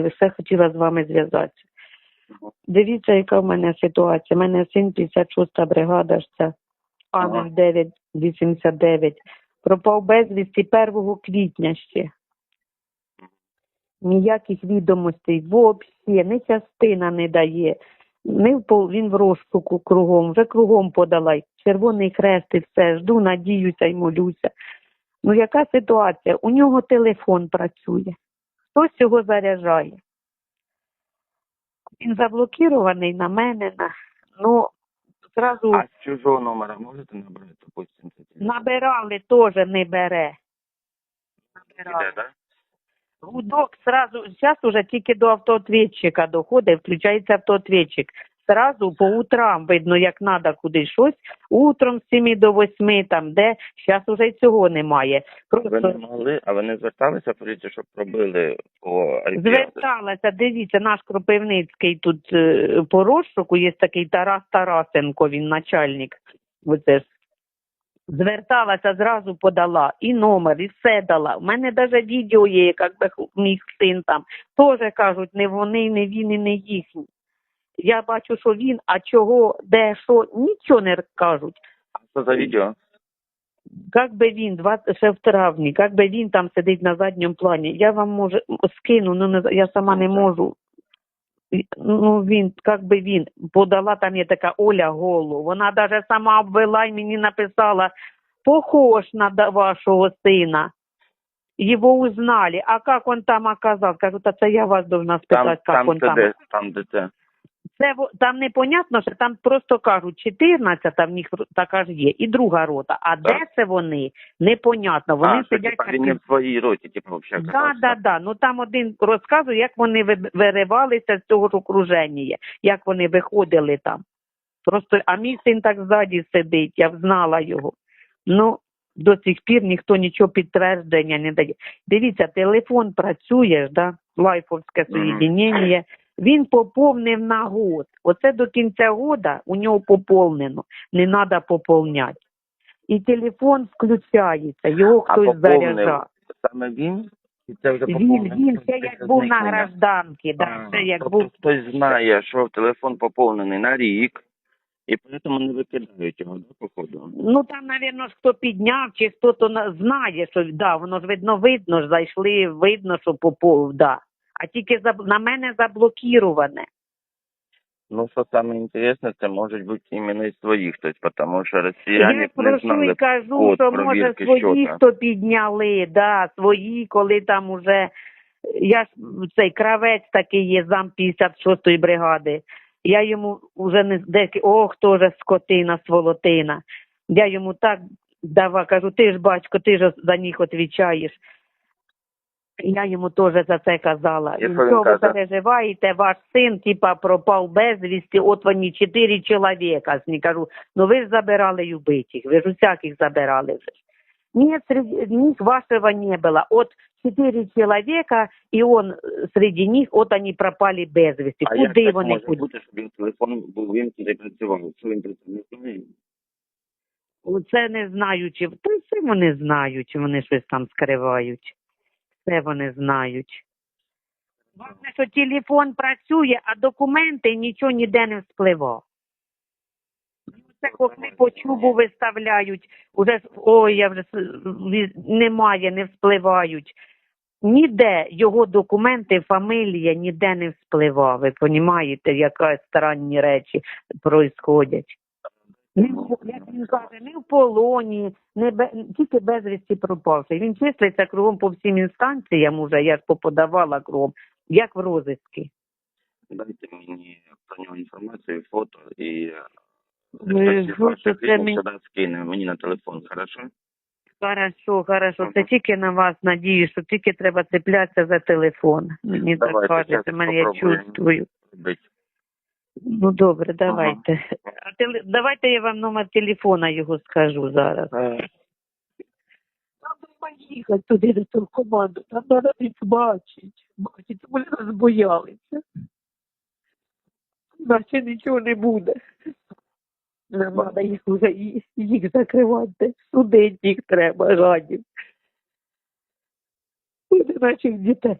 все хотіла з вами зв'язатися. Дивіться, яка в мене ситуація. У мене син 56-та бригада ж це Ага. А0989. Пропав безвісті 1 квітня ще. Ніяких відомостей взагалі, ні частина не дає. В він в розшуку кругом, вже кругом подала. Червоний хрест і все. Жду, надіюся і молюся. Ну яка ситуація? У нього телефон працює. Хтось його заряджає. Він заблокірований на мене. На... Ну, зразу А з чужого номера можете набрати, допустим, набирали, теж не бере. Набирали. Іде, да? Гудок зразу, зараз уже тільки до автоответчика доходить, включається автоответчик. Сразу по утрам видно, як треба кудись щось. Утром з 7 до 8, там де, зараз уже й цього немає. Ви не могли, а ви не зверталися поліцію, щоб пробили по зверталася, дивіться, наш Кропивницький тут е, по розшуку є такий Тарас Тарасенко, він начальник. Оце ж. Зверталася, зразу подала і номер, і все дала. У мене навіть відео є, як мій син там. Теж кажуть, не вони, не він і не їхні. Я бачу, що він, а чого, де, що, нічого не кажуть. Що за відео? Як би він, 20, ще в травні, як би він там сидить на задньому плані, я вам може скину, ну не, я сама не можу. Ну він, як би він, подала, там є така Оля Голу, вона навіть сама обвела і мені написала, похож на вашого сина. Его узнали. А как он там оказался? Кажу, та це я вас должна спитати, як там там. де, там де це. Це там непонятно, що там просто кажуть 14, там в них така ж є, і друга рота. А де це вони? Непонятно. Вони а, що, сидять типа, він не в своїй роті, типу, взагалі Да, да, да. Ну там один розказує, як вони ви- виривалися з цього ж окруження, як вони виходили там. Просто, а мій син так ззаді сидить, я знала його. Ну, до сих пір ніхто нічого підтвердження не дає. Дивіться, телефон працює да? лайфовське соєдінення. Він поповнив на год. Оце до кінця года у нього поповнено. Не треба поповняти. І телефон включається, його хтось заряджає. саме він? І це вже Він, він ще як був на гражданці, да, А, ще як тобто був. хтось знає, що телефон поповнений на рік, і тому не викидають його, да, походу? Ну там, ж хто підняв, чи хто то на- знає, що да, воно ж видно, видно ж зайшли, видно, що попов, да. А тільки на мене заблокіроване. Ну, що саме інтересне, це можуть бути іменно і свої хтось, тому що Я росіяни не про що і кажу, що може свої хто підняли, да, свої, коли там уже я ж цей кравець такий є, зам 56-ї бригади. Я йому вже не деякі, ох, теж скотина, сволотина. Я йому так давав, кажу, ти ж батько, ти ж за них відповідаєш Я йому теж за це казала. І Він, що він що ви каже? переживаєте, ваш син, типа, пропав безвісті, от вони чотири чоловіка. Я кажу, ну ви ж забирали й убитих, ви ж усяких забирали вже. ж. Нет, среди них вашего не было. От четыре человека, и он э, среди них, от они пропали без вести. А як Куди так вони може куди? бути, щоб він телефон був вимкнений і працював? Що він працював? Не знаю. Це не знаю, чи та все вони знають, чи вони щось там скривають. Все вони знають. Головне, що телефон працює, а документи нічого ніде не вспливав. Це хохли по чубу виставляють, уже ой, я вже немає, не вспливають. Ніде його документи, фамілія ніде не вспливав. Ви розумієте, яка странні речі происходять. Не в, як він каже, не в полоні, не бе, тільки безвісті пропавший. Він числиться кругом по всім інстанціям уже, я ж поподавала кругом, як в розиску. Дайте мені про нього інформацію, фото і фото це мені- скине мені на телефон, хорошо? Хорошо, хорошо. Це тільки на вас надію, що тільки треба цеплятися за телефон. Мені так Давайте, щас мене я чувствую. Робить. Ну добре, давайте. А теле... Давайте я вам номер телефона його скажу зараз. Е, Там треба їхати туди до того команду, там треба їх бачить. Бачить, вони розбоялися. Наче нічого не буде. Нам треба їх вже і- їх закривати. Судити їх треба, жадів. Буде наших дітей.